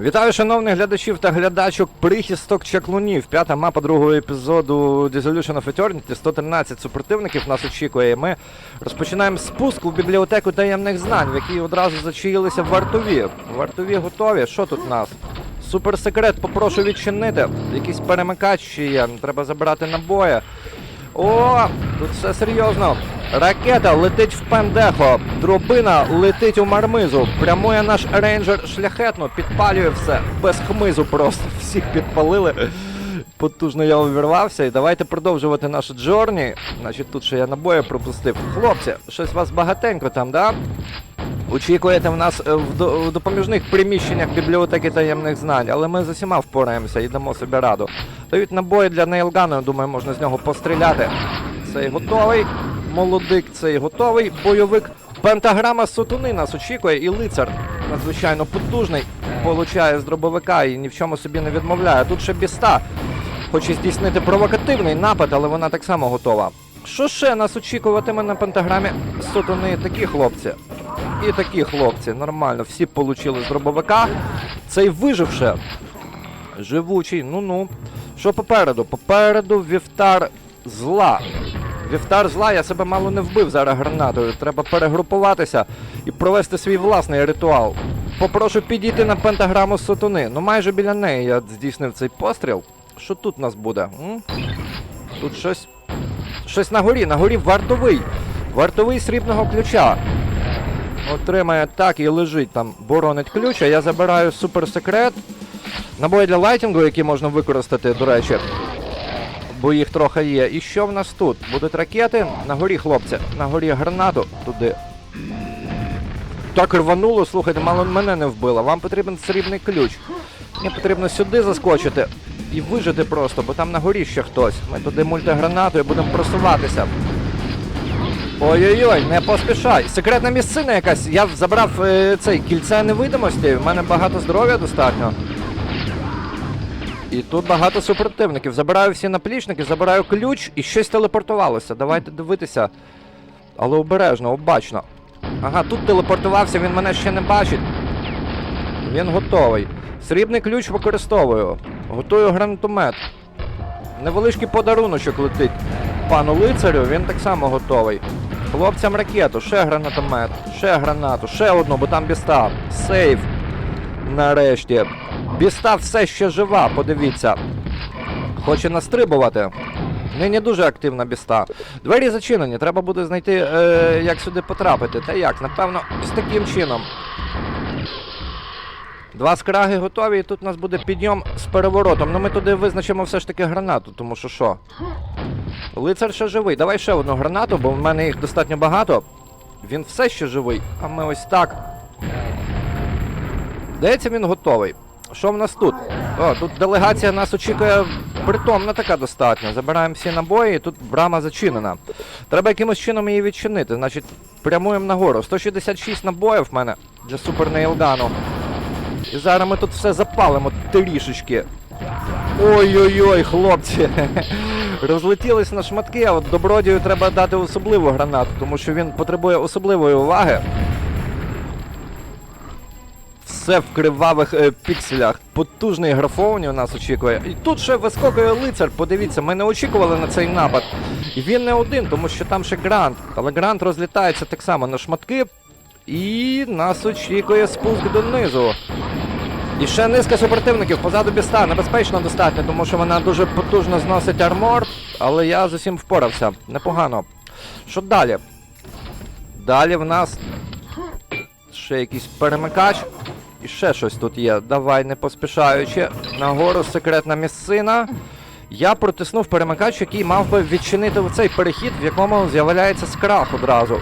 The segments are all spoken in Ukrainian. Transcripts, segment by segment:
Вітаю, шановних глядачів та глядачок прихисток чаклунів. П'ята мапа другого епізоду Dissolution of Eternity. 113 супротивників нас очікує. Ми розпочинаємо спуск у бібліотеку таємних знань, в якій одразу зачаїлися вартові. Вартові готові. Що тут у нас? Суперсекрет, попрошу відчинити. Перемикач ще є. Треба забирати набої. О, тут все серйозно. Ракета летить в пендехо, дробина летить у мармизу. Прямує наш рейнджер шляхетно, підпалює все без хмизу просто. Всіх підпалили. Потужно я увірвався. І давайте продовжувати нашу джорні. Значить, тут ще я набої пропустив. Хлопці, щось вас багатенько там, да? Очікуєте в нас е, в, до- в допоміжних приміщеннях бібліотеки таємних знань, але ми з усіма впораємося і дамо собі раду. Дають набої для нейлгану, думаю, можна з нього постріляти. Цей готовий. Молодик, цей готовий. Бойовик. Пентаграма сутуни нас очікує, і лицар надзвичайно потужний. Получає з дробовика і ні в чому собі не відмовляє. Тут ще біста. Хоче здійснити провокативний напад, але вона так само готова. Що ще нас очікуватиме на пентаграмі сутуни? Такі хлопці. І такі хлопці, нормально, всі получили з дробовика. Цей виживше. Живучий, ну-ну. Що попереду? Попереду вівтар зла. Вівтар зла, я себе мало не вбив зараз гранатою. Треба перегрупуватися і провести свій власний ритуал. Попрошу підійти на пентаграму сатуни. Ну майже біля неї я здійснив цей постріл. Що тут у нас буде? М? Тут щось. Щось на горі, на горі вартовий. Вартовий срібного ключа. Отримає так і лежить там, боронить ключ, а я забираю суперсекрет. Набої для лайтінгу, які можна використати, до речі. Бо їх трохи є. І що в нас тут? Будуть ракети. На горі, хлопці, на горі гранату туди. Так рвануло, слухайте, мало мене не вбило. Вам потрібен срібний ключ. Мені потрібно сюди заскочити і вижити просто, бо там на горі ще хтось. Ми туди мультигранатою будемо просуватися. Ой-ой-ой, не поспішай. Секретна місцина якась. Я забрав е, цей кільце невидимості, в мене багато здоров'я достатньо. І тут багато супротивників. Забираю всі наплічники, забираю ключ і щось телепортувалося. Давайте дивитися. Але обережно, обачно. Ага, тут телепортувався, він мене ще не бачить. Він готовий. Срібний ключ використовую. Готую гранатомет. Невеличкий подаруночок летить пану лицарю, він так само готовий. Хлопцям ракету, ще гранатомет, ще гранату, ще одну, бо там біста. Сейф. Нарешті. Біста все ще жива, подивіться. Хоче настрибувати. Нині дуже активна біста. Двері зачинені, треба буде знайти, е, як сюди потрапити. Та як? Напевно, ось таким чином. Два скраги готові, і тут у нас буде підйом з переворотом. Ну ми туди визначимо все ж таки гранату, тому що що? Лицар ще живий. Давай ще одну гранату, бо в мене їх достатньо багато. Він все ще живий, а ми ось так. Здається, він готовий. Що в нас тут? О, тут делегація нас очікує притомна така достатньо. Забираємо всі набої, і тут брама зачинена. Треба якимось чином її відчинити. Значить, прямуємо нагору. 166 набоїв в мене для супер нейлгану. І зараз ми тут все запалимо трішечки. Ой-ой-ой, хлопці. Розлетілись на шматки, а от добродію треба дати особливу гранату, тому що він потребує особливої уваги. Все в кривавих е, пікселях. Потужний графоні у нас очікує. І тут ще вискокує лицар. Подивіться, ми не очікували на цей напад. І він не один, тому що там ще грант. Але грант розлітається так само на шматки. І нас очікує спуск донизу. І ще низка супротивників позаду біста. Небезпечно достатньо, тому що вона дуже потужно зносить армор, але я з усім впорався. Непогано. Що далі? Далі в нас ще якийсь перемикач. І ще щось тут є. Давай, не поспішаючи. Нагору секретна місцина. Я протиснув перемикач, який мав би відчинити цей перехід, в якому з'являється скрах одразу.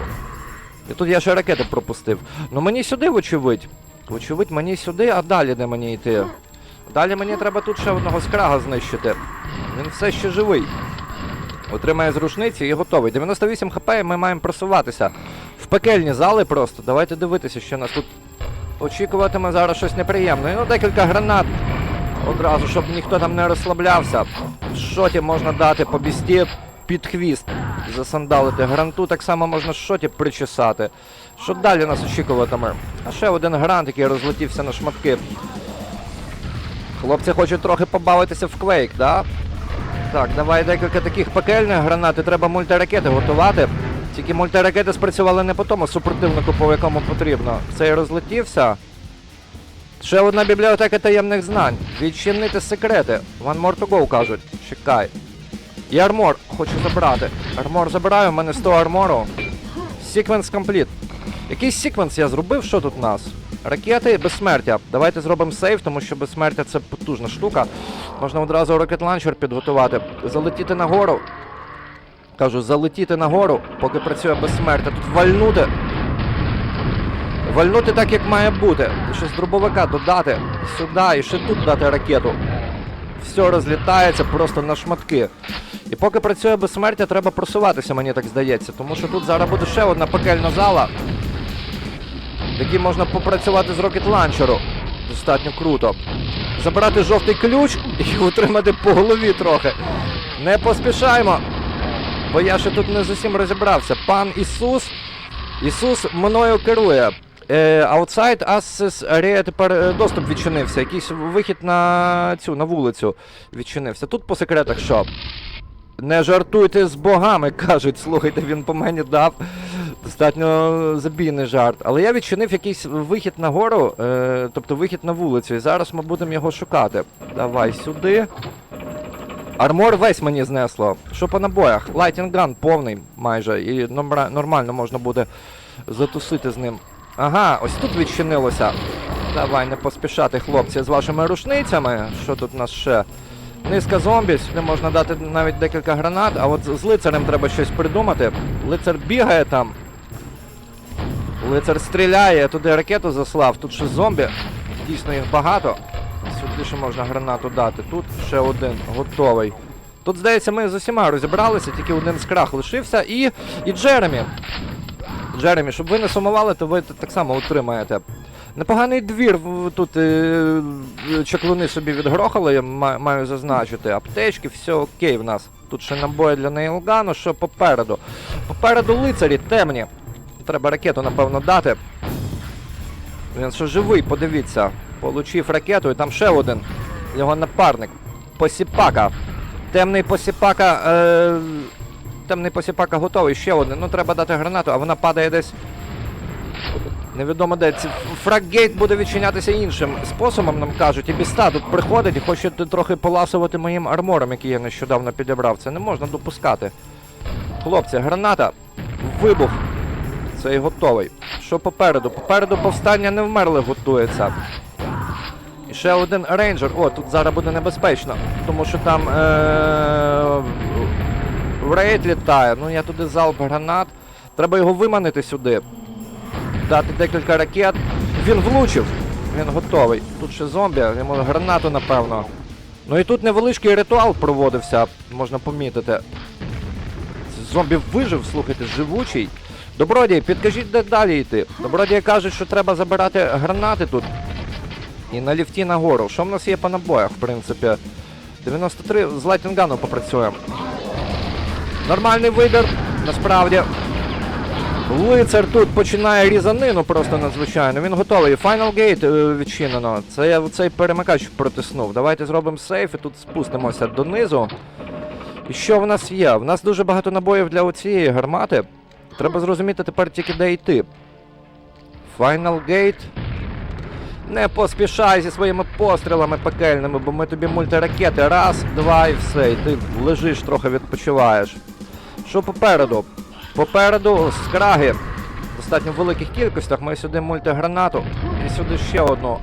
І тут я ще ракети пропустив. Ну мені сюди, вочевидь. Вочевидь, мені сюди, а далі де мені йти? Далі мені треба тут ще одного скрага знищити. Він все ще живий. Отримає з рушниці і готовий. 98 хп і ми маємо просуватися. В пекельні зали просто. Давайте дивитися, що нас тут очікуватиме зараз щось неприємне. Ну, декілька гранат. Одразу, щоб ніхто там не розслаблявся. В шоті можна дати по бісті під хвіст. Засандалити гранту, так само можна шоті причесати. Що далі нас очікуватиме? А ще один грант, який розлетівся на шматки. Хлопці хочуть трохи побавитися в квейк, да? Так, давай декілька таких пекельних гранат і треба мультиракети готувати. Тільки мультиракети спрацювали не по тому супротивнику, по якому потрібно. Цей розлетівся. Ще одна бібліотека таємних знань. Відчинити секрети. One more to go, кажуть. Чекай. І армор хочу забрати. Армор забираю, у мене 100 армору. Секвенс компліт. Якийсь секвенс я зробив, що тут у нас? Ракети безсмертя. Давайте зробимо сейф, тому що безсмертя це потужна штука. Можна одразу ракет ланчер підготувати. Залетіти нагору. Кажу, залетіти нагору, поки працює безсмертя. Тут вальнути. Вальнути так, як має бути. Ще з дробовика додати сюди і ще тут дати ракету. Все розлітається просто на шматки. І поки працює безсмертя, треба просуватися, мені так здається. Тому що тут зараз буде ще одна пекельна зала, в якій можна попрацювати з рокет ланчеру. Достатньо круто. Забрати жовтий ключ і отримати по голові трохи. Не поспішаємо. Бо я ще тут не зовсім розібрався. Пан Ісус. Ісус мною керує. Е, Outside Access Area тепер е, доступ відчинився. Якийсь вихід на цю на вулицю відчинився. Тут по секретах що? Не жартуйте з богами, кажуть. Слухайте, він по мені дав. Достатньо забійний жарт. Але я відчинив якийсь вихід нагору, е, тобто вихід на вулицю. І зараз ми будемо його шукати. Давай сюди. Армор весь мені знесло. Що по набоях? Lighting gun повний майже. І нормально можна буде затусити з ним. Ага, ось тут відчинилося. Давай, не поспішати, хлопці, з вашими рушницями. Що тут у нас ще? Низка зомбі, сюди можна дати навіть декілька гранат, а от з лицарем треба щось придумати. Лицар бігає там. Лицар стріляє, туди ракету заслав, тут ще зомбі. Дійсно їх багато. Сюди ще можна гранату дати. Тут ще один готовий. Тут, здається, ми з усіма розібралися, тільки один скрах лишився. І. і Джеремі. Джеремі, щоб ви не сумували, то ви так само отримаєте. Непоганий двір тут е, чаклуни собі відгрохали, я маю зазначити. Аптечки, все окей в нас. Тут ще набої для нейлгану, що попереду. Попереду лицарі темні. Треба ракету, напевно, дати. Він ще живий, подивіться. Получив ракету, і там ще один. Його напарник. Посіпака. Темний посіпака. Е... Темний посіпака готовий, ще один. Ну треба дати гранату, а вона падає десь. Невідомо де. Ці- Фраггейт буде відчинятися іншим способом, нам кажуть. І біста тут приходить і хоче трохи поласувати моїм армором, який я нещодавно підібрав. Це не можна допускати. Хлопці, граната. Вибух. Цей готовий. Що попереду? Попереду повстання не вмерли готується. Ще один рейнджер. О, тут зараз буде небезпечно. Тому що там е- рейд літає. Ну я туди залп гранат. Треба його виманити сюди. Дати декілька ракет. Він влучив. Він готовий. Тут ще зомбі, йому гранату, напевно. Ну і тут невеличкий ритуал проводився, можна помітити. Зомбі вижив, слухайте, живучий. Добродій, підкажіть, де далі йти. Добродій каже, що треба забирати гранати тут. І на ліфті нагору. Що в нас є по набоях, в принципі? 93 з лайтінгану попрацюємо. Нормальний вибір, насправді. Лицар тут починає різанину просто надзвичайно. Він готовий. Final Gate е, відчинено. Це цей перемикач протиснув. Давайте зробимо сейф і тут спустимося донизу. І що в нас є? В нас дуже багато набоїв для оцієї гармати. Треба зрозуміти тепер тільки де йти. Final Gate. Не поспішай зі своїми пострілами пекельними, бо ми тобі мультиракети. Раз, два і все. І ти лежиш, трохи відпочиваєш. Що попереду? Попереду скраги. В достатньо великих кількостях. Ми сюди мультигранату і сюди ще одну.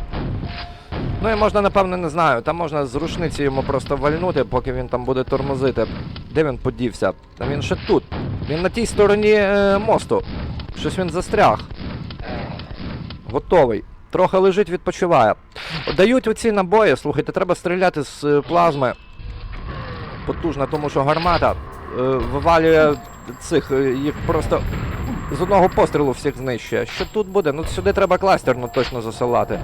Ну і можна, напевно, не знаю. Там можна з рушниці йому просто вальнути, поки він там буде тормозити. Де він подівся? Та він ще тут. Він на тій стороні е, мосту. Щось він застряг. Готовий. Трохи лежить, відпочиває. Дають оці набої, слухайте, треба стріляти з е, плазми. Потужно, тому що гармата е, вивалює цих, е, їх просто з одного пострілу всіх знищує. Що тут буде? Ну сюди треба кластерну точно засилати.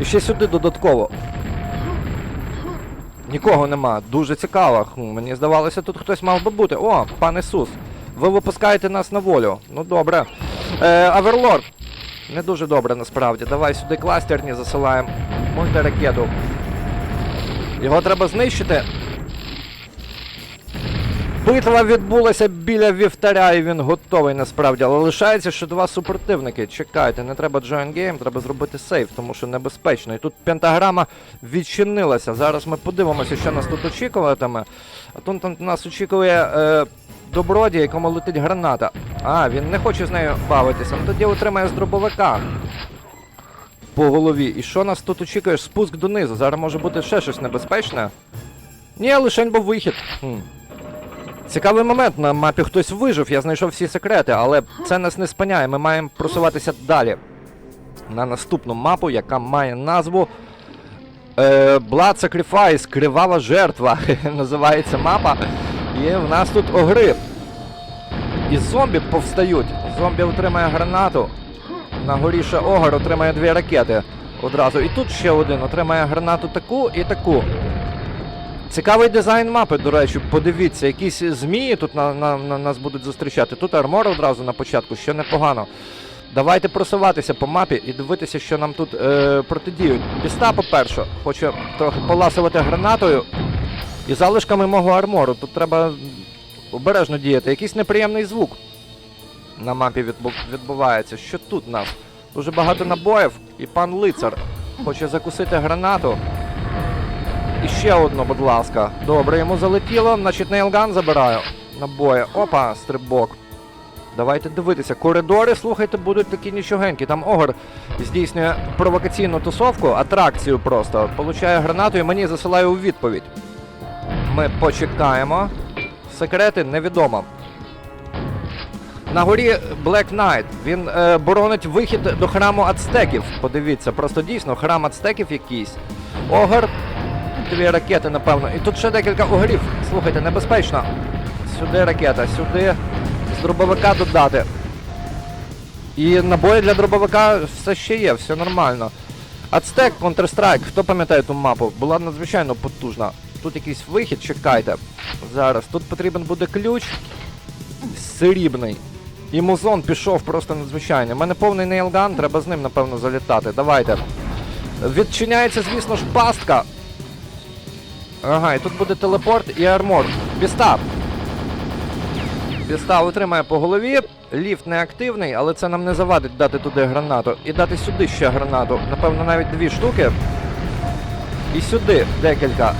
І ще сюди додатково. Нікого нема. Дуже цікаво. Мені здавалося, тут хтось мав би бути. О, пан Ісус. Ви випускаєте нас на волю. Ну добре. Е, Аверлорд. Не дуже добре насправді. Давай сюди кластерні засилаємо. Мультиракету. Його треба знищити. Битва відбулася біля вівтаря, і він готовий насправді. Але лишається ще два супротивники. Чекайте, не треба join game, треба зробити сейф, тому що небезпечно. І тут пентаграма відчинилася. Зараз ми подивимося, що нас тут очікуватиме. А тут там нас очікує е, добродій, якому летить граната. А, він не хоче з нею бавитися. Ну тоді отримає з дробовика по голові. І що нас тут очікує? Спуск донизу. Зараз може бути ще щось небезпечне. Ні, лишень був вихід. Хм. Цікавий момент, на мапі хтось вижив, я знайшов всі секрети, але це нас не спиняє, ми маємо просуватися далі. На наступну мапу, яка має назву е, Blood Sacrifice, Кривава жертва. Називається мапа. І в нас тут огри. І зомбі повстають. Зомбі отримає гранату. На горі ще огар отримає дві ракети одразу. І тут ще один отримає гранату таку і таку. Цікавий дизайн мапи, до речі, подивіться, якісь змії тут на, на, на нас будуть зустрічати. Тут армор одразу на початку, що непогано. Давайте просуватися по мапі і дивитися, що нам тут е, протидіють. Біста, по-перше, хоче трохи поласувати гранатою і залишками мого армору. Тут треба обережно діяти. Якийсь неприємний звук на мапі відбу- відбувається. Що тут нас? Дуже багато набоїв, і пан лицар хоче закусити гранату. І ще одну, будь ласка. Добре, йому залетіло, значить нейлган забираю. Набої. Опа, стрибок. Давайте дивитися. Коридори, слухайте, будуть такі нічогенькі. Там Огр здійснює провокаційну тусовку, атракцію просто. Получає гранату і мені засилає у відповідь. Ми почекаємо. Секрети невідомо. На горі Black Knight. Він е, боронить вихід до храму ацтеків. Подивіться, просто дійсно храм ацтеків якийсь. Огр. Дві ракети, напевно. І тут ще декілька огрів. Слухайте, небезпечно. Сюди ракета, сюди з дробовика додати. І набої для дробовика все ще є, все нормально. Ацтек Counter-Strike, хто пам'ятає ту мапу, була надзвичайно потужна. Тут якийсь вихід, чекайте. Зараз. Тут потрібен буде ключ срібний. І музон пішов просто надзвичайно. У мене повний нейлган, треба з ним, напевно, залітати. Давайте. Відчиняється, звісно ж, пастка. Ага, і тут буде телепорт і армор. Біста. Біста отримає по голові. Ліфт не активний, але це нам не завадить дати туди гранату. І дати сюди ще гранату. Напевно, навіть дві штуки. І сюди декілька.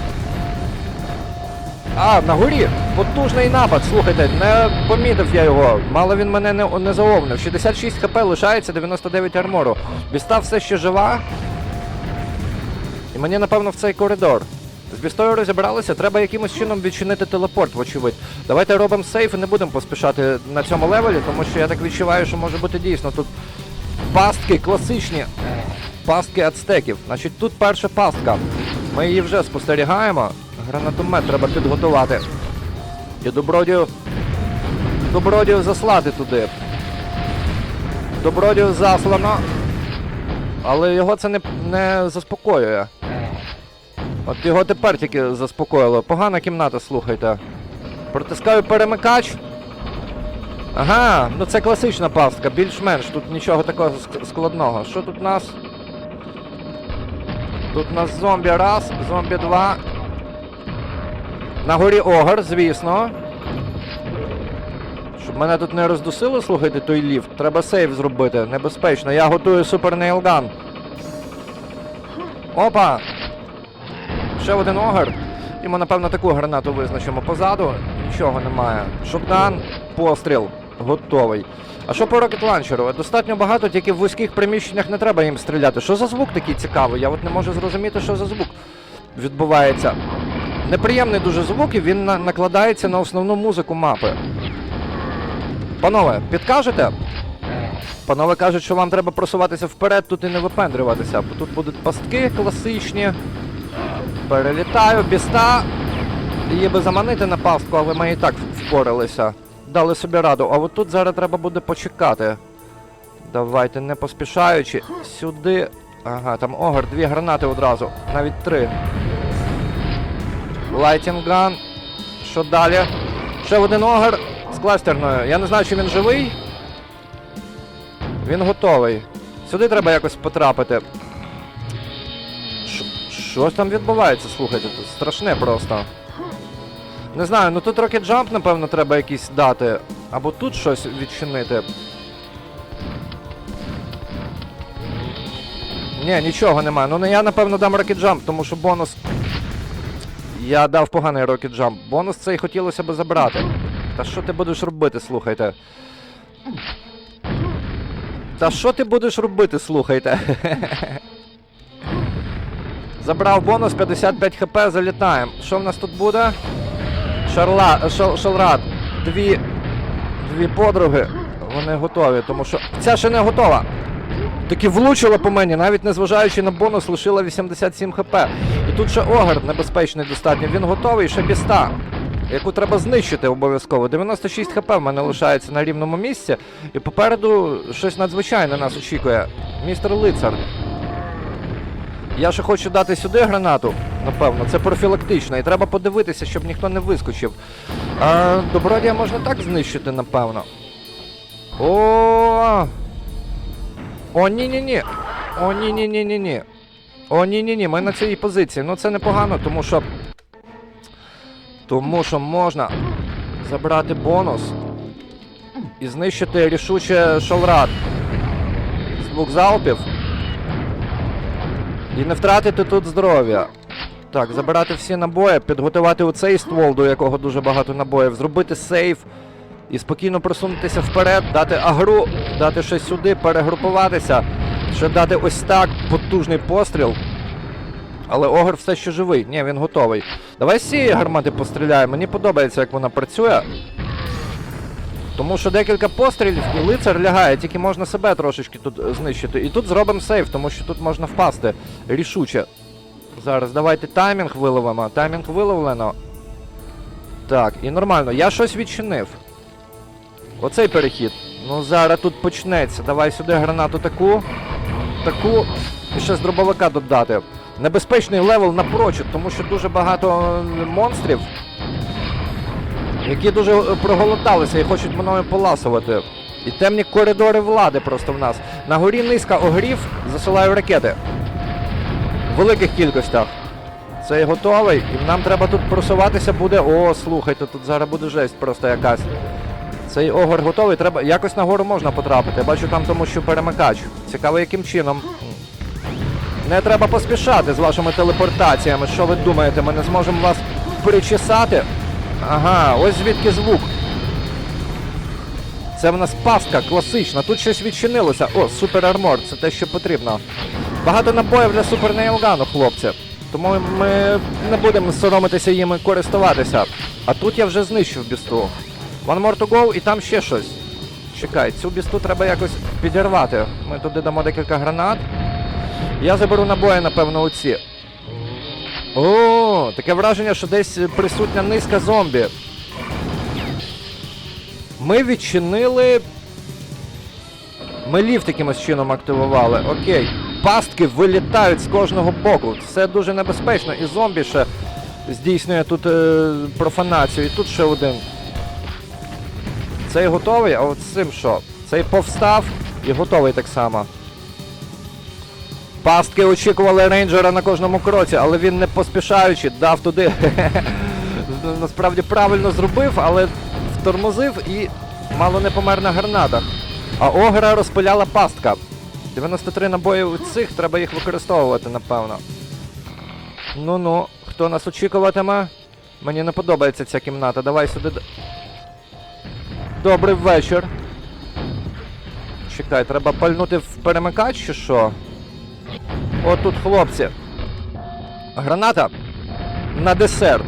А, на горі! Потужний напад, слухайте, не помітив я його. Мало він мене не, не заовнив. 66 хп лишається, 99 армору. Біста все ще жива. І мені, напевно, в цей коридор. З бістою розібралися, треба якимось чином відчинити телепорт, вочевидь. Давайте робимо сейф і не будемо поспішати на цьому левелі, тому що я так відчуваю, що може бути дійсно тут пастки класичні. Пастки ацтеків. Значить, тут перша пастка. Ми її вже спостерігаємо. Гранатомет треба підготувати. І добродію. Добродію заслати туди. Добродію заслано. Але його це не, не заспокоює. От його тепер тільки заспокоїло. Погана кімната, слухайте. Протискаю перемикач. Ага, ну це класична пастка, більш-менш, тут нічого такого складного. Що тут у нас? Тут у нас зомбі раз, зомбі два. На горі огар, звісно. Щоб мене тут не роздусило, слухайте, той ліфт. Треба сейв зробити. Небезпечно. Я готую супер нейлган. Опа! Ще один огар. І ми, напевно, таку гранату визначимо позаду. Нічого немає. Шотган, постріл. Готовий. А що по рокет ланчеру? Достатньо багато, тільки в вузьких приміщеннях не треба їм стріляти. Що за звук такий цікавий? Я от не можу зрозуміти, що за звук відбувається. Неприємний дуже звук, і він накладається на основну музику мапи. Панове, підкажете? Панове кажуть, що вам треба просуватися вперед, тут і не випендрюватися, бо тут будуть пастки класичні. Перелітаю, біста. Її би заманити на пастку, але ми і так впоралися. Дали собі раду. А от тут зараз треба буде почекати. Давайте, не поспішаючи. Сюди. Ага, там огар, дві гранати одразу. Навіть три. Лайтінган. Що далі? Ще один огар з кластерною. Я не знаю, чи він живий. Він готовий. Сюди треба якось потрапити. Ш- Що там відбувається, слухайте, тут страшне просто. Не знаю, ну тут Rocket Jump, напевно, треба якийсь дати. Або тут щось відчинити. Ні, нічого немає. Ну я напевно дам Rocket Jump, тому що бонус. Я дав поганий Rocket Jump. Бонус цей хотілося би забрати. Та що ти будеш робити, слухайте? Та що ти будеш робити, слухайте? Забрав бонус 55 хп, залітаємо. Що в нас тут буде? Шарла, шал, шалрат. Дві. Дві подруги. Вони готові, тому що. Ця ще не готова. Таки влучила по мені, навіть незважаючи на бонус, лишила 87 хп. І тут ще Огар небезпечний достатньо. Він готовий, ще біста, яку треба знищити обов'язково. 96 хп в мене лишається на рівному місці. І попереду щось надзвичайне нас очікує. Містер Лицар. Я ще хочу дати сюди гранату, напевно, це профілактично, і треба подивитися, щоб ніхто не вискочив. Добродія можна так знищити, напевно. О! О, ні-ні-ні. О, ні-ні-ні-ні-ні. О, ні-ні-ні, ми на цій позиції. Ну це непогано, тому що. Тому що можна забрати бонус і знищити рішуче шалрат. З двох залпів. І не втратити тут здоров'я. Так, забирати всі набої, підготувати оцей ствол, до якого дуже багато набоїв, зробити сейф і спокійно просунутися вперед, дати агру, дати щось сюди, перегрупуватися, ще дати ось так потужний постріл. Але Огр все ще живий. Ні, він готовий. Давай з цієї гармати постріляємо. Мені подобається, як вона працює. Тому що декілька пострілів і лицар лягає, тільки можна себе трошечки тут знищити. І тут зробимо сейф, тому що тут можна впасти рішуче. Зараз давайте таймінг виловимо. Таймінг виловлено. Так, і нормально. Я щось відчинив. Оцей перехід. Ну зараз тут почнеться. Давай сюди гранату таку. Таку. І ще з дробовика додати. Небезпечний левел напрочуд, тому що дуже багато е, монстрів які дуже е, проголодалися і хочуть мною поласувати. І темні коридори влади просто в нас. На горі низка огрів, засилаю ракети. В великих кількостях. Цей готовий, і нам треба тут просуватися буде. О, слухайте, тут зараз буде жесть просто якась. Цей огор готовий, треба. Якось на гору можна потрапити. Я бачу там тому, що перемикач. Цікаво, яким чином. Не треба поспішати з вашими телепортаціями. Що ви думаєте, ми не зможемо вас перечесати? Ага, ось звідки звук. Це в нас пастка класична. Тут щось відчинилося. О, супер армор, це те, що потрібно. Багато набоїв для супер нейлгану, хлопці. Тому ми не будемо соромитися їм користуватися. А тут я вже знищив бісту. One more to go і там ще щось. Чекай, цю бісту треба якось підірвати. Ми туди дамо декілька гранат. Я заберу набої, напевно, оці. О, таке враження, що десь присутня низка зомбі. Ми відчинили. Ми ліфт якимось чином активували. Окей. Пастки вилітають з кожного боку. Все дуже небезпечно. І зомбі ще здійснює тут е, профанацію. І тут ще один. Цей готовий, а от цим що? Цей повстав і готовий так само. Пастки очікували рейнджера на кожному кроці, але він не поспішаючи дав туди. Насправді правильно зробив, але втормозив і мало не помер на гранатах. А огра розпиляла пастка. 93 набої у цих, треба їх використовувати, напевно. Ну-ну, хто нас очікуватиме? Мені не подобається ця кімната. Давай сюди. Добрий вечір. Чекай, треба пальнути в перемикач чи що? От тут хлопці. Граната на десерт.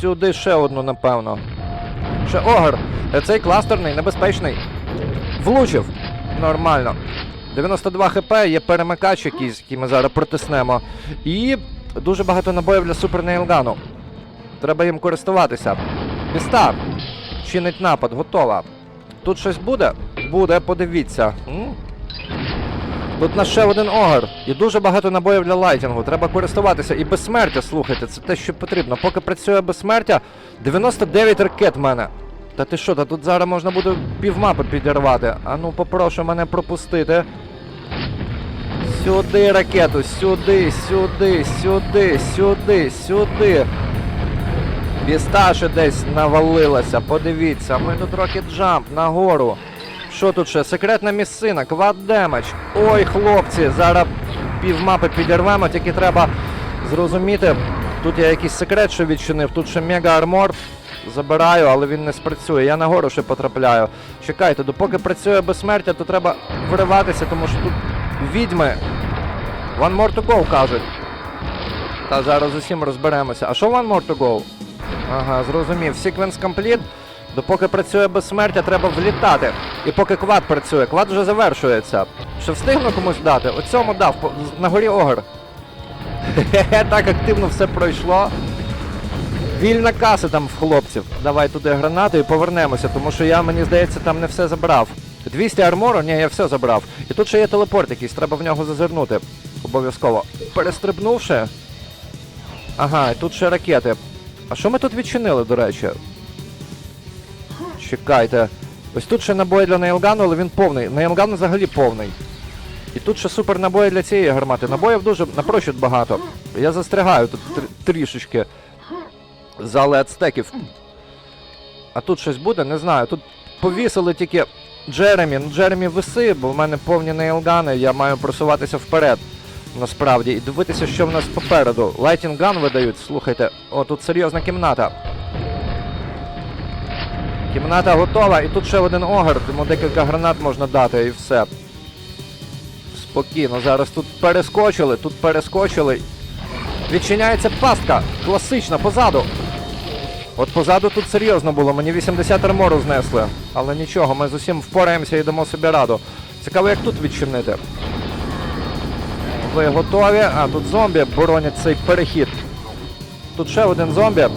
Сюди ще одну, напевно. Ще огр. Цей кластерний, небезпечний. Влучив. Нормально. 92 хп, є перемикач якийсь, який ми зараз протиснемо. І дуже багато набоїв для супер нейлгану. Треба їм користуватися. Біста. Чинить напад, готова. Тут щось буде? Буде, подивіться. М? Тут на ще один огар. І дуже багато набоїв для лайтінгу. Треба користуватися. І безсмертя, слухайте, це те, що потрібно. Поки працює безсмертя, 99 ракет в мене. Та ти що, та тут зараз можна буде півмапи підірвати. А ну попрошу мене пропустити. Сюди ракету, сюди, сюди, сюди, сюди, сюди. Вісташе десь навалилася, подивіться, ми тут рокет джамп нагору. Що тут ще? Секретна місцина, квад демедж. Ой, хлопці, зараз півмапи підірвемо, тільки треба зрозуміти. Тут я якийсь секрет, що відчинив. Тут ще мега армор. Забираю, але він не спрацює. Я нагору ще потрапляю. Чекайте, допоки працює безсмертя, то треба вириватися, тому що тут відьми. One more to go, кажуть. Та зараз усім розберемося. А що one more to go? Ага, зрозумів. Sequence complete. Допоки працює безсмертя, треба влітати. І поки квад працює, квад вже завершується. Що встигну комусь дати? Оцьому дав на горі огр. Так активно все пройшло. Вільна каса там в хлопців. Давай туди гранату і повернемося, тому що я, мені здається, там не все забрав. 200 армору, ні, я все забрав. І тут ще є телепорт якийсь, треба в нього зазирнути. Обов'язково. Перестрибнувши. Ага, і тут ще ракети. А що ми тут відчинили, до речі? Чекайте. Ось тут ще набої для нейлгану, але він повний. Нейлган взагалі повний. І тут ще супер набої для цієї гармати. Набоїв дуже напрочуд багато. Я застрягаю тут тр- трішечки. Зали ацтеків. А тут щось буде, не знаю. Тут повісили тільки Джеремі. Ну, Джеремі виси, бо в мене повні нейлгани, я маю просуватися вперед. Насправді, і дивитися, що в нас попереду. Lighting gun видають, слухайте, о, тут серйозна кімната. Кімната готова, і тут ще один огр, тому декілька гранат можна дати і все. Спокійно, зараз тут перескочили, тут перескочили. Відчиняється пастка, класична, позаду. От позаду тут серйозно було, мені 80 армору знесли. Але нічого, ми з усім впораємося і дамо собі раду. Цікаво, як тут відчинити. Ви готові? А, тут зомбі боронять цей перехід. Тут ще один зомбі.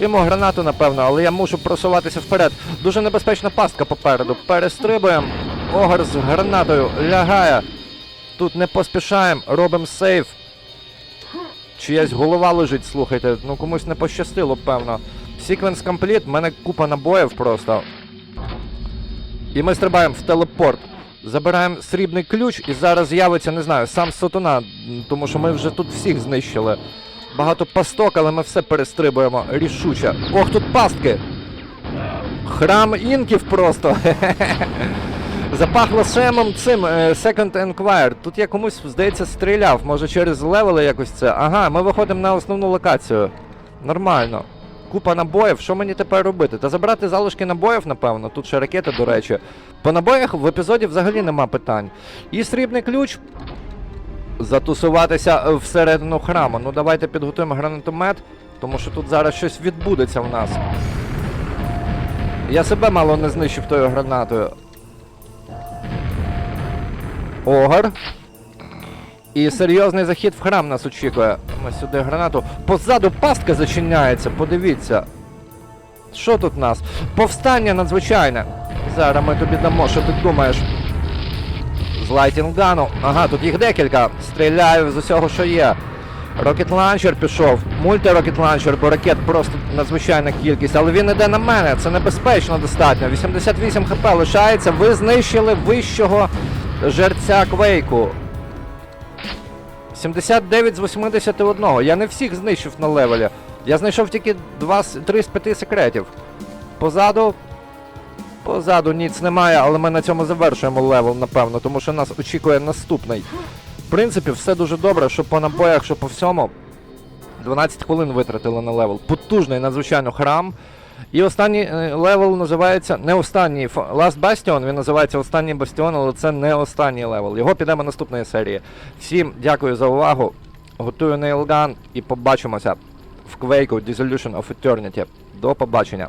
Йому гранату, напевно, але я мушу просуватися вперед. Дуже небезпечна пастка попереду. Перестрибуємо. Огар з гранатою лягає. Тут не поспішаємо, робимо сейф. Чиясь голова лежить, слухайте. Ну комусь не пощастило, певно. Секвенс компліт, в мене купа набоїв просто. І ми стрибаємо в телепорт. Забираємо срібний ключ і зараз з'явиться, не знаю, сам сатана, тому що ми вже тут всіх знищили. Багато пасток, але ми все перестрибуємо рішуче. Ох, тут пастки! Храм інків просто. Запахло семом цим е, Second Enquire. Тут я комусь, здається, стріляв. Може через левели якось це. Ага, ми виходимо на основну локацію. Нормально. Купа набоїв. Що мені тепер робити? Та забрати залишки набоїв, напевно. Тут ще ракети, до речі. По набоях в епізоді взагалі нема питань. І срібний ключ. Затусуватися е, всередину храму. Ну давайте підготуємо гранатомет, тому що тут зараз щось відбудеться в нас. Я себе мало не знищив тою гранатою. Огар. І серйозний захід в храм нас очікує. Ми сюди гранату. Позаду пастка зачиняється, подивіться. Що тут в нас? Повстання надзвичайне. Зараз ми тобі дамо, що ти думаєш. З лайтінгану. Ага, тут їх декілька. Стріляю з усього, що є. Рокет ланчер пішов. Мульти рокет ланчер, бо ракет просто надзвичайна кількість. Але він іде на мене. Це небезпечно достатньо. 88 хп лишається. Ви знищили вищого жерця квейку. 79 з 81. Я не всіх знищив на левелі. Я знайшов тільки 2, 3 з 5 секретів. Позаду. Позаду ніц немає, але ми на цьому завершуємо левел, напевно, тому що нас очікує наступний. В принципі, все дуже добре, що по набоях, що по всьому. 12 хвилин витратили на левел. Потужний надзвичайно храм. І останній е, левел називається не останній Last Bastion, він називається Останній Бастіон, але це не останній левел. Його підемо наступної серії. Всім дякую за увагу. Готую нейлган і побачимося в Quake Dissolution of Eternity. До побачення.